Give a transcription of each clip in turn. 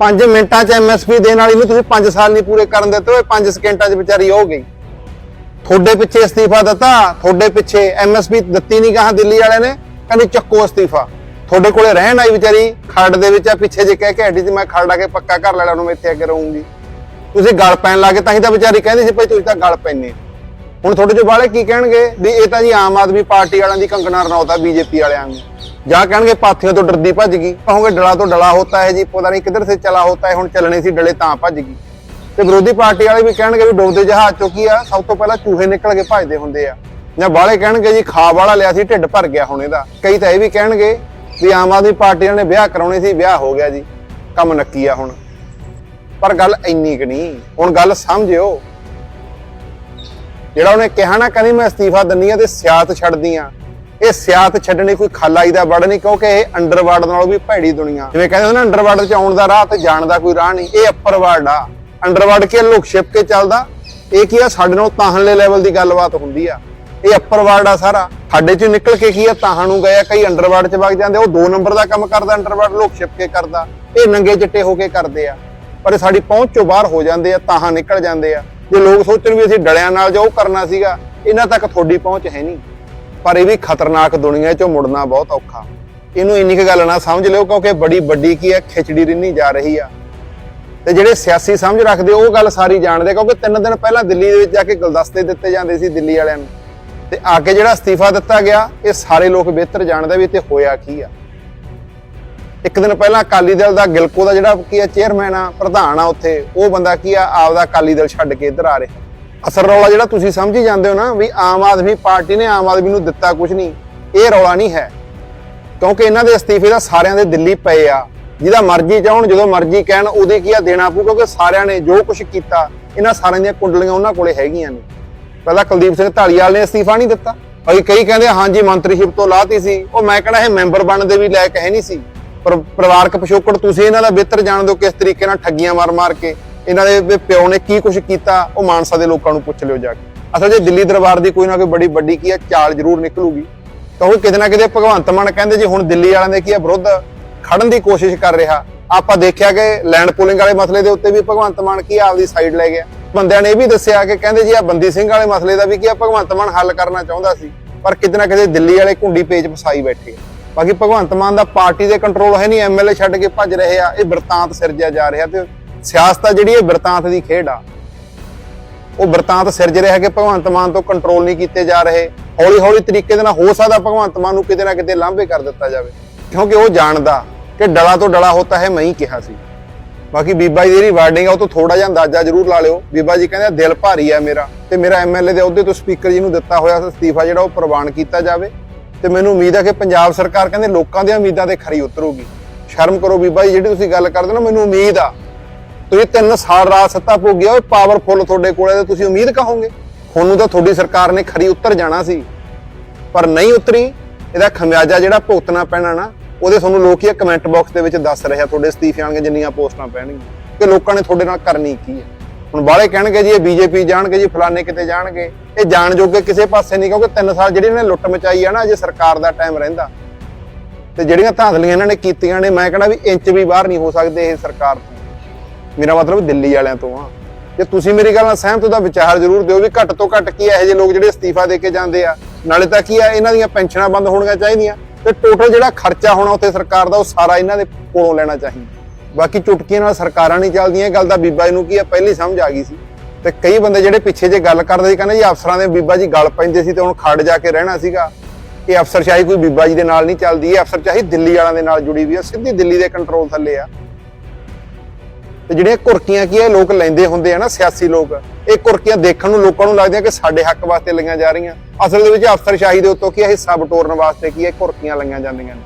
5 ਮਿੰਟਾਂ 'ਚ ਐਮਐਸਪੀ ਦੇਣ ਵਾਲੀ ਨੂੰ ਤੁਸੀਂ 5 ਸਾਲ ਨਹੀਂ ਪੂਰੇ ਕਰਨ ਦਿੱਤੇ ਓਏ 5 ਸਕਿੰਟਾਂ 'ਚ ਵਿਚਾਰੀ ਹੋ ਗਈ। ਤੁਹਾਡੇ ਪਿੱਛੇ ਅਸਤੀਫਾ ਦਿੱਤਾ, ਤੁਹਾਡੇ ਪਿੱਛੇ ਐਮਐਸਪੀ ਦਿੱਤੀ ਨਹੀਂ ਕਹਾ ਦਿੱਲੀ ਵਾਲਿਆਂ ਨੇ, ਕਹਿੰਦੇ ਚੱਕੋ ਅਸਤੀਫਾ। ਤੁਹਾਡੇ ਕੋਲੇ ਰਹਿਣ ਆਈ ਵਿਚਾਰੀ ਖੱਡ ਦੇ ਵਿੱਚ ਆ, ਪਿੱਛੇ ਜੇ ਕਹਿ ਕੇ ਹੱਡੀ ਸੀ, ਮੈਂ ਖੜਦਾ ਕੇ ਪੱਕਾ ਘਰ ਲੈ ਨੂੰ ਮੈਂ ਇੱਥੇ ਆ ਕੇ ਰਹੂੰਗੀ। ਤੁਸੀਂ ਗਲ ਪੈਣ ਲੱਗੇ ਤਾਂ ਹੀ ਤਾਂ ਵਿਚਾਰੀ ਕਹਿੰਦੀ ਸੀ, ਭਾਈ ਤੁਸੀਂ ਤਾਂ ਗਲ ਪੈਨੇ ਹੁਣ ਤੁਹਾਡੇ ਜੋ ਬਾਲੇ ਕੀ ਕਹਿਣਗੇ? ਵੀ ਇਹ ਤਾਂ ਜੀ ਆਮ ਆਦਮੀ ਪਾਰਟੀ ਵਾਲਿਆਂ ਦੀ ਕੰਗਣਾ ਰਣੌਤ ਆ, ਬੀਜੇਪੀ ਵਾਲਿਆਂ ਨੂੰ। ਜਾਂ ਕਹਿਣਗੇ ਪਾਥੀਆਂ ਤੋਂ ਡਰਦੀ ਭੱਜ ਗਈ। ਕਹੋਗੇ ਡਲਾ ਤੋਂ ਡਲਾ ਹੋਤਾ ਹੈ ਜੀ, ਪਤਾ ਨਹੀਂ ਕਿੱਧਰ ਸੇ ਚਲਾ ਹੋਤਾ ਹੈ, ਹੁਣ ਚੱਲਣੇ ਸੀ ਡਲੇ ਤਾਂ ਭੱਜ ਗਈ। ਤੇ ਵਿਰੋਧੀ ਪਾਰਟੀ ਵਾਲੇ ਵੀ ਕਹਿਣਗੇ ਵੀ ਡੋਬਦੇ ਜਹਾਜ਼ ਚੋਂ ਕੀ ਆ, ਸਭ ਤੋਂ ਪਹਿਲਾਂ ਚੂਹੇ ਨਿਕਲ ਕੇ ਭੱਜਦੇ ਹੁੰਦੇ ਆ। ਜਾਂ ਬਾਲੇ ਕਹਿਣਗੇ ਜੀ ਖਾ ਵਾਲਾ ਲਿਆ ਸੀ, ਢਿੱਡ ਭਰ ਗਿਆ ਹੁਣ ਇਹਦਾ। ਕਈ ਤਾਂ ਇਹ ਵੀ ਕਹਿਣਗੇ ਵੀ ਆਮ ਆਦਮੀ ਪਾਰਟੀ ਵਾਲਿਆਂ ਨੇ ਵਿਆਹ ਕਰਾਉਣੇ ਸੀ, ਵਿਆਹ ਹੋ ਗਿਆ ਜੀ। ਕੰਮ ਨੱਕੀ ਆ ਹੁਣ। ਪਰ ਗੱਲ ਇੰਨੀ ਕਿ ਨਹੀਂ। ਹੁਣ ਗੱਲ ਸਮਝਿਓ। ਜਿਹੜਾ ਉਹਨੇ ਕਿਹਾ ਨਾ, ਕਹਿੰਦੀ ਮੈਂ ਅਸਤੀਫਾ ਦਿੰਨੀ ਆ ਤੇ ਸਿਆਤ ਛੱਡਦੀ ਆ ਇਹ ਸਿਆਤ ਛੱਡਣੀ ਕੋਈ ਖਾਲਾਈ ਦਾ ਵੜ ਨਹੀਂ, ਕਿਉਂਕਿ ਇਹ ਅੰਡਰਵਰਲਡ ਨਾਲੋਂ ਵੀ ਭੈੜੀ ਦੁਨੀਆ। ਜਿਵੇਂ ਕਹਿੰਦੇ ਨਾ ਅੰਡਰਵਰਲਡ ਚ ਆਉਣ ਦਾ ਰਾਹ ਤੇ ਜਾਣ ਦਾ ਕੋਈ ਰਾਹ ਨਹੀਂ, ਇਹ ਅੱਪਰਵਰਲਡ ਆ। ਅੰਡਰਵਰਲਡ ਕੇ ਲੁਕ ਛਿਪ ਕੇ ਚੱਲਦਾ। ਇਹ ਕੀ ਆ? ਸਾਡੇ ਨਾਲ ਤਾਹਨਲੇ ਲੈਵਲ ਦੀ ਗੱਲਬਾਤ ਹੁੰਦੀ ਆ। ਇਹ ਅੱਪਰਵਰਲਡ ਆ ਸਾਰਾ। ਸਾਡੇ ਚ ਨਿਕਲ ਕੇ ਕੀ ਆ? ਤਾਹਾਂ ਨੂੰ ਗਏ ਕਈ ਅੰਡਰਵਰਲਡ ਚ ਵਗ ਜਾਂਦੇ ਉਹ ਦੋ ਨੰਬਰ ਦਾ ਕੰਮ ਕਰਦਾ ਅੰਡਰਵਰਲਡ ਲੁਕ ਛਿਪ ਕੇ ਕਰਦਾ। ਇਹ ਨੰਗੇ ਚਿੱਟੇ ਹੋ ਕੇ ਕਰਦੇ ਆ। ਪਰ ਇਹ ਸਾਡੀ ਪਹੁੰਚ ਚੋਂ ਬਾਹਰ ਹੋ ਜਾਂਦੇ ਆ, ਤਾਹਾਂ ਨਿਕਲ ਜਾਂਦੇ ਆ। ਜੇ ਲੋਕ ਸੋਚਣ ਵੀ ਅਸੀਂ ਡਲਿਆਂ ਨਾਲ ਜੋ ਕਰਨਾ ਸੀਗਾ, ਇਹਨਾਂ ਤੱਕ ਤੁਹਾਡੀ ਪਹੁੰਚ ਹੈ ਨਹੀਂ। ਪਰ ਇਹ ਵੀ ਖਤਰਨਾਕ ਦੁਨੀਆ ਚੋਂ ਮੁੜਨਾ ਬਹੁਤ ਔਖਾ। ਇਹਨੂੰ ਇੰਨੀ ਕੁ ਗੱਲ ਨਾ ਸਮਝ ਲਿਓ ਕਿਉਂਕਿ ਬੜੀ ਵੱਡੀ ਕੀ ਹੈ, ਖਿਚੜੀ ਰਿੰਨੀ ਜਾ ਰਹੀ ਆ। ਤੇ ਜਿਹੜੇ ਸਿਆਸੀ ਸਮਝ ਰੱਖਦੇ ਉਹ ਗੱਲ ਸਾਰੀ ਜਾਣਦੇ ਕਿਉਂਕਿ ਤਿੰਨ ਦਿਨ ਪਹਿਲਾਂ ਦਿੱਲੀ ਦੇ ਵਿੱਚ ਜਾ ਕੇ ਗੁਲਦਸਤੇ ਦਿੱਤੇ ਜਾਂਦੇ ਸੀ ਦਿੱਲੀ ਵਾਲਿਆਂ ਨੂੰ। ਤੇ ਆ ਕੇ ਜਿਹੜਾ ਅਸਤੀਫਾ ਦਿੱਤਾ ਗਿਆ, ਇਹ ਸਾਰੇ ਲੋਕ ਬਿਹਤਰ ਜਾਣਦੇ ਵੀ ਇੱਥੇ ਹੋਇਆ ਕੀ ਆ। ਇੱਕ ਦਿਨ ਪਹਿਲਾਂ ਅਕਾਲੀ ਦਲ ਦਾ ਗਿਲਕੋ ਦਾ ਜਿਹੜਾ ਕੀ ਆ ਚੇਅਰਮੈਨ ਆ, ਪ੍ਰਧਾਨ ਆ ਉੱਥੇ, ਉਹ ਬੰਦਾ ਕੀ ਆ, ਆਪਦਾ ਅਕਾਲੀ ਦਲ ਛੱਡ ਕੇ ਇੱਧਰ ਆ ਰਿਹਾ। ਅਸਰ ਰੌਲਾ ਜਿਹੜਾ ਤੁਸੀਂ ਸਮਝੀ ਜਾਂਦੇ ਹੋ ਨਾ ਵੀ ਆਮ ਆਦਮੀ ਪਾਰਟੀ ਨੇ ਆਮ ਆਦਮੀ ਨੂੰ ਦਿੱਤਾ ਕੁਝ ਨਹੀਂ, ਇਹ ਰੌਲਾ ਨਹੀਂ ਹੈ। ਕਿਉਂਕਿ ਇਹਨਾਂ ਦੇ ਅਸਤੀਫੇ ਦਾ ਸਾਰਿਆਂ ਦੇ ਦਿੱਲੀ ਪਏ ਆ। ਜਿਹਦਾ ਮਰਜ਼ੀ ਚਾਹਣ, ਜਦੋਂ ਮਰਜ਼ੀ ਕਹਿਣ, ਉਹਦੇ ਕੀ ਆ ਦੇਣਾ ਪਊ, ਕਿਉਂਕਿ ਸਾਰਿਆਂ ਨੇ ਜੋ ਕੁਝ ਕੀਤਾ, ਇਹਨਾਂ ਸਾਰਿਆਂ ਦੀਆਂ ਕੁੰਡਲੀਆਂ ਉਹਨਾਂ ਕੋਲੇ ਹੈਗੀਆਂ ਨੇ। ਪਹਿਲਾਂ ਕੁਲਦੀਪ ਸਿੰਘ ਢਾਲੀਵਾਲ ਨੇ ਅਸਤੀਫਾ ਨਹੀਂ ਦਿੱਤਾ। ਭਾਈ ਕਈ ਕਹਿੰਦੇ ਹਾਂਜੀ ਮੰਤਰੀਸ਼ਿਪ ਤੋਂ ਲਾਤੀ ਸੀ। ਉਹ ਮੈਂ ਕਹਿੰਦਾ ਇਹ ਮੈਂਬਰ ਬਣਨ ਦੇ ਵੀ ਲਾਇਕ ਹੈ ਨਹੀਂ ਸੀ। ਪਰ ਪਰਿਵਾਰਕ ਪਿਛੋਕੜ ਤੁਸੀਂ ਇਹਨਾਂ ਦਾ ਬਿਹਤਰ ਜਾਣਦੇ ਹੋ ਕਿਸ ਤਰੀਕੇ ਨਾਲ ਠੱਗੀਆਂ ਮਾਰ-ਮਾਰ ਕੇ। ਇਹਨਾਂ ਦੇ ਪਿਓ ਨੇ ਕੀ ਕੁਝ ਕੀਤਾ, ਉਹ ਮਾਨਸਾ ਦੇ ਲੋਕਾਂ ਨੂੰ ਪੁੱਛ ਲਿਓ ਜਾ ਕੇ। ਅਸਲ ਜੇ ਦਿੱਲੀ ਦਰਬਾਰ ਦੀ ਕੋਈ ਨਾ ਕੋਈ ਬੜੀ ਵੱਡੀ ਕੀ ਹੈ, ਚਾਲ ਜ਼ਰੂਰ ਨਿਕਲੂਗੀ। ਕਿਉਂਕਿ ਕਿਤੇ ਨਾ ਕਿਤੇ ਭਗਵੰਤ ਮਾਨ ਕਹਿੰਦੇ ਜੀ, ਹੁਣ ਦਿੱਲੀ ਵਾਲਿਆਂ ਦੇ ਕੀ ਹੈ, ਵਿਰੁੱਧ ਖੜਨ ਦੀ ਕੋਸ਼ਿਸ਼ ਕਰ ਰਿਹਾ। ਆਪਾਂ ਦੇਖਿਆ ਕਿ ਲੈਂਡ ਪੂਲਿੰਗ ਵਾਲੇ ਮਸਲੇ ਦੇ ਉੱਤੇ ਵੀ ਭਗਵੰਤ ਮਾਨ ਕੀ ਆਪਦੀ ਸਾਈਡ ਲੈ ਗਿਆ। ਬੰਦਿਆਂ ਨੇ ਇਹ ਵੀ ਦੱਸਿਆ ਕਿ ਕਹਿੰਦੇ ਜੀ ਆ ਬੰਦੀ ਸਿੰਘ ਵਾਲੇ ਮਸਲੇ ਦਾ ਵੀ ਕੀ ਆ ਭਗਵੰਤ ਮਾਨ ਹੱਲ ਕਰਨਾ ਚਾਹੁੰਦਾ ਸੀ। ਪਰ ਕਿਤੇ ਨਾ ਕਿਤੇ ਦਿੱਲੀ ਵਾਲੇ ਘੁੰਡੀ ਪੇਚ ਫਸਾਈ ਬੈਠੇ ਬਾਕੀ ਭਗਵੰਤ ਮਾਨ ਦਾ ਪਾਰਟੀ ਦੇ ਕੰਟਰੋਲ ਹੈ ਨਹੀਂ ਐਮਐਲਏ ਛੱਡ ਕੇ ਭੱਜ ਰਹੇ ਆ, ਇਹ ਬਿਰਤਾਂਤ ਸਿਰਜਿਆ ਜਾ ਰਿਹਾ ਤੇ ਸਿਆਸਤ ਆ ਜਿਹੜੀ ਇਹ ਬਿਰਤਾਂਤ ਦੀ ਖੇਡ ਆ। ਉਹ ਬਿਰਤਾਂਤ ਸਿਰਜ ਰਿਹਾ ਕਿ ਭਗਵੰਤ ਮਾਨ ਤੋਂ ਕੰਟਰੋਲ ਨਹੀਂ ਕੀਤੇ ਜਾ ਰਹੇ। ਹੌਲੀ ਹੌਲੀ ਤਰੀਕੇ ਦੇ ਨਾਲ ਹੋ ਸਕਦਾ ਭਗਵੰਤ ਮਾਨ ਨੂੰ ਕਿਤੇ ਨਾ ਕਿਤੇ ਲਾਂਭੇ ਕਰ ਦਿੱਤਾ ਜਾਵੇ। ਕਿਉਂਕਿ ਉਹ ਜਾਣਦਾ ਕਿ ਡਲਾ ਤੋਂ ਡਲਾ ਹੋਤਾ ਹੈ, ਮੈਂ ਹੀ ਕਿਹਾ ਸੀ। ਬਾਕੀ ਬੀਬਾ ਜੀ ਦੀ ਜਿਹੜੀ ਵਾਰਡਿੰਗ ਆ, ਉਹ ਤੋਂ ਥੋੜਾ ਜਿਹਾ ਅੰਦਾਜ਼ਾ ਜ਼ਰੂਰ ਲਾ ਲਿਓ। ਬੀਬਾ ਜੀ ਕਹਿੰਦੇ ਦਿਲ ਭਾਰੀ ਆ ਮੇਰਾ। ਤੇ ਮੇਰਾ ਐਮਐਲਏ ਦੇ ਅਹੁਦੇ ਤੋਂ ਸਪੀਕਰ ਜੀ ਨੂੰ ਦਿੱਤਾ ਹੋਇਆ ਅਸਤੀਫਾ, ਜਿਹੜਾ ਉਹ ਪ੍ਰਵਾਨ ਕੀਤਾ ਜਾਵੇ। ਤੇ ਮੈਨੂੰ ਉਮੀਦ ਆ ਕਿ ਪੰਜਾਬ ਸਰਕਾਰ ਕਹਿੰਦੇ ਲੋਕਾਂ ਦੀਆਂ ਉਮੀਦਾਂ ਤੇ ਖਰੀ ਉਤਰੂਗੀ। ਸ਼ਰਮ ਕਰੋ ਬੀਬਾ ਜੀ, ਜਿਹੜੀ ਤੁਸੀਂ ਗੱਲ ਕਰਦੇ ਨਾ, ਮੈਨੂੰ ਉਮੀਦ ਆ ਤੁਸੀਂ ਤਿੰਨ ਸਾਲ ਰਾਤ ਸੱਤਾ ਭੋਗਿਆ ਓਏ ਪਾਵਰਫੁੱਲ ਤੁਹਾਡੇ ਕੋਲੇ ਤੇ ਤੁਸੀਂ ਉਮੀਦ ਕਹੋਗੇ ਤੁਹਾਨੂੰ ਤਾਂ ਤੁਹਾਡੀ ਸਰਕਾਰ ਨੇ ਖਰੀ ਉੱਤਰ ਜਾਣਾ ਸੀ। ਪਰ ਨਹੀਂ ਉਤਰੀ, ਇਹਦਾ ਖਮਿਆਜਾ ਜਿਹੜਾ ਭੁਗਤਣਾ ਪੈਣਾ ਨਾ, ਉਹਦੇ ਤੁਹਾਨੂੰ ਲੋਕ ਹੀ ਕਮੈਂਟ ਬਾਕਸ ਦੇ ਵਿੱਚ ਦੱਸ ਰਹੇ ਆ, ਤੁਹਾਡੇ ਅਸਤੀਫੇ ਵਾਲੀਆਂ ਜਿੰਨੀਆਂ ਪੋਸਟਾਂ ਪੈਣਗੀਆਂ। ਕਿ ਲੋਕਾਂ ਨੇ ਤੁਹਾਡੇ ਨਾਲ ਕਰਨੀ ਕੀ ਹੈ ਹੁਣ ਬਾਹਲੇ ਕਹਿਣਗੇ ਜੀ, ਇਹ ਬੀਜੇਪੀ ਜਾਣਗੇ ਜੀ, ਫਲਾਣੇ ਕਿਤੇ ਜਾਣਗੇ। ਇਹ ਜਾਣ ਜੋਗੇ ਕਿਸੇ ਪਾਸੇ ਨਹੀਂ, ਕਿਉਂਕਿ ਤਿੰਨ ਸਾਲ ਜਿਹੜੀ ਇਹਨੇ ਲੁੱਟ ਮਚਾਈ ਆ ਨਾ, ਅਜੇ ਸਰਕਾਰ ਦਾ ਟਾਈਮ ਰਹਿੰਦਾ। ਤੇ ਜਿਹੜੀਆਂ ਧਾਂਦਲੀਆਂ ਇਹਨਾਂ ਨੇ ਕੀਤੀਆਂ ਨੇ, ਮੈਂ ਕਹਿੰਦਾ ਵੀ ਇੰਚ ਵੀ ਬਾਹਰ ਨਹੀਂ ਹੋ ਸਕਦੇ ਇਹ ਸਰਕਾਰ ਤੋਂ। ਮੇਰਾ ਮਤਲਬ ਦਿੱਲੀ ਵਾਲਿਆਂ ਤੋਂ ਆ। ਜੇ ਤੁਸੀਂ ਮੇਰੀ ਗੱਲ ਨਾਲ ਸਹਿਮਤ ਹੋ, ਤਾਂ ਵਿਚਾਰ ਜ਼ਰੂਰ ਦਿਓ ਵੀ ਘੱਟ ਤੋਂ ਘੱਟ ਕੀ ਇਹੋ ਜਿਹੇ ਲੋਕ ਜਿਹੜੇ ਅਸਤੀਫਾ ਦੇ ਕੇ ਜਾਂਦੇ ਆ। ਨਾਲੇ ਤਾਂ ਕੀ ਆ, ਇਹਨਾਂ ਦੀਆਂ ਪੈਨਸ਼ਨਾਂ ਬੰਦ ਹੋਣੀਆਂ ਚਾਹੀਦੀਆਂ। ਤੇ ਟੋਟਲ ਜਿਹੜਾ ਖਰਚਾ ਹੋਣਾ ਉੱਥੇ ਸਰਕਾਰ ਦਾ, ਉਹ ਸਾਰਾ ਇਹਨਾਂ ਦੇ ਕੋਲੋਂ ਲੈਣਾ ਚਾਹੀਦਾ। ਬਾਕੀ ਚੁਟਕੀਆਂ ਨਾਲ ਸਰਕਾਰਾਂ ਨਹੀਂ ਚੱਲਦੀਆਂ। ਇਹ ਗੱਲ ਦਾ ਬੀਬਾ ਜੀ ਨੂੰ ਕੀ ਆ, ਪਹਿਲੀ ਸਮਝ ਆ ਗਈ ਸੀ। ਤੇ ਕਈ ਬੰਦੇ ਜਿਹੜੇ ਪਿੱਛੇ ਜੇ ਗੱਲ ਕਰਦੇ ਸੀ, ਕਹਿੰਦੇ ਜੀ ਅਫਸਰਾਂ ਦੇ ਬੀਬਾ ਜੀ ਗੱਲ ਪੈਂਦੇ ਸੀ ਤੇ ਹੁਣ ਖੜ ਜਾ ਕੇ ਰਹਿਣਾ ਸੀਗਾ। ਇਹ ਅਫਸਰਸ਼ਾਹੀ ਕੋਈ ਬੀਬਾ ਜੀ ਦੇ ਨਾਲ ਨਹੀਂ ਚੱਲਦੀ। ਇਹ ਅਫਸਰਸ਼ਾਹੀ ਦਿੱਲੀ ਵਾਲਿਆਂ ਦੇ ਨਾਲ ਜੁੜੀ ਵੀ ਆ। ਸਿੱਧੀ ਦਿੱਲੀ ਦੇ ਕੰਟਰੋਲ ਥੱਲੇ ਆ। ਤੇ ਜਿਹੜੀਆਂ ਕੁਰਕੀਆਂ ਕੀ ਇਹ ਲੋਕ ਲੈਂਦੇ ਹੁੰਦੇ ਆ ਨਾ, ਸਿਆਸੀ ਲੋਕ, ਇਹ ਕੁਰਕੀਆਂ ਦੇਖਣ ਨੂੰ ਲੋਕਾਂ ਨੂੰ ਲੱਗਦੀਆਂ ਕਿ ਸਾਡੇ ਹੱਕ ਵਾਸਤੇ ਲਈਆਂ ਜਾ ਰਹੀਆਂ। ਅਸਲ ਦੇ ਵਿੱਚ ਅਫਸਰਸ਼ਾਹੀ ਦੇ ਉੱਤੋਂ ਕੀ ਇਹ ਹਿੱਸਾ ਬਟੋਰਨ ਵਾਸਤੇ ਕੀ ਇਹ ਕੁਰਕੀਆਂ ਲਈਆਂ ਜਾਂਦੀਆਂ ਨੇ।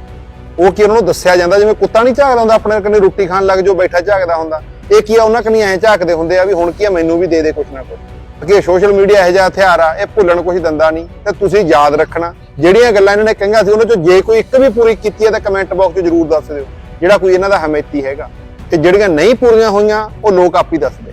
ਉਹ ਕੀ ਉਹਨਾਂ ਨੂੰ ਦੱਸਿਆ ਜਾਂਦਾ, ਜਿਵੇਂ ਕੁੱਤਾ ਨਹੀਂ ਝਾਕਦਾ ਹੁੰਦਾ, ਆਪਣੇ ਕੰਨੇ ਰੋਟੀ ਖਾਣ ਲੱਗ ਜੋ ਬੈਠਾ ਝਾਕਦਾ ਹੁੰਦਾ। ਇਹ ਕੀ ਆ, ਉਹਨਾਂ ਕੰਨੀ ਐਂ ਝਾਕਦੇ ਹੁੰਦੇ ਆ ਵੀ ਹੁਣ ਕੀ ਆ, ਮੈਨੂੰ ਵੀ ਦੇ ਦੇ ਕੁਛ ਨਾ ਕੁਛ। ਕਿ ਸੋਸ਼ਲ ਮੀਡੀਆ ਇਹੋ ਜਿਹਾ ਹਥਿਆਰ ਆ, ਇਹ ਭੁੱਲਣ ਕੁਛ ਦਿੰਦਾ ਨਹੀਂ, ਤੇ ਤੁਸੀਂ ਯਾਦ ਰੱਖਣਾ, ਜਿਹੜੀਆਂ ਗੱਲਾਂ ਇਹਨਾਂ ਨੇ ਕਹੀਆਂ ਸੀ, ਉਹਨਾਂ ਚੋਂ ਜੇ ਕੋਈ ਇੱਕ ਵੀ ਪੂਰੀ ਕੀਤੀ ਹੈ, ਤਾਂ ਕਮੈਂਟ ਬਾਕਸ 'ਚ ਜ਼ਰੂਰ ਦੱਸ ਦਿਓ, ਜਿਹੜਾ ਕੋਈ ਇਹਨਾਂ ਦਾ ਹਮੇਤੀ ਹੈਗਾ। ਤੇ ਜਿਹੜੀਆਂ ਨਹੀਂ ਪੂਰੀਆਂ ਹੋਈਆਂ ਉਹ ਲੋਕ ਆਪ ਹੀ ਦੱਸਦੇ।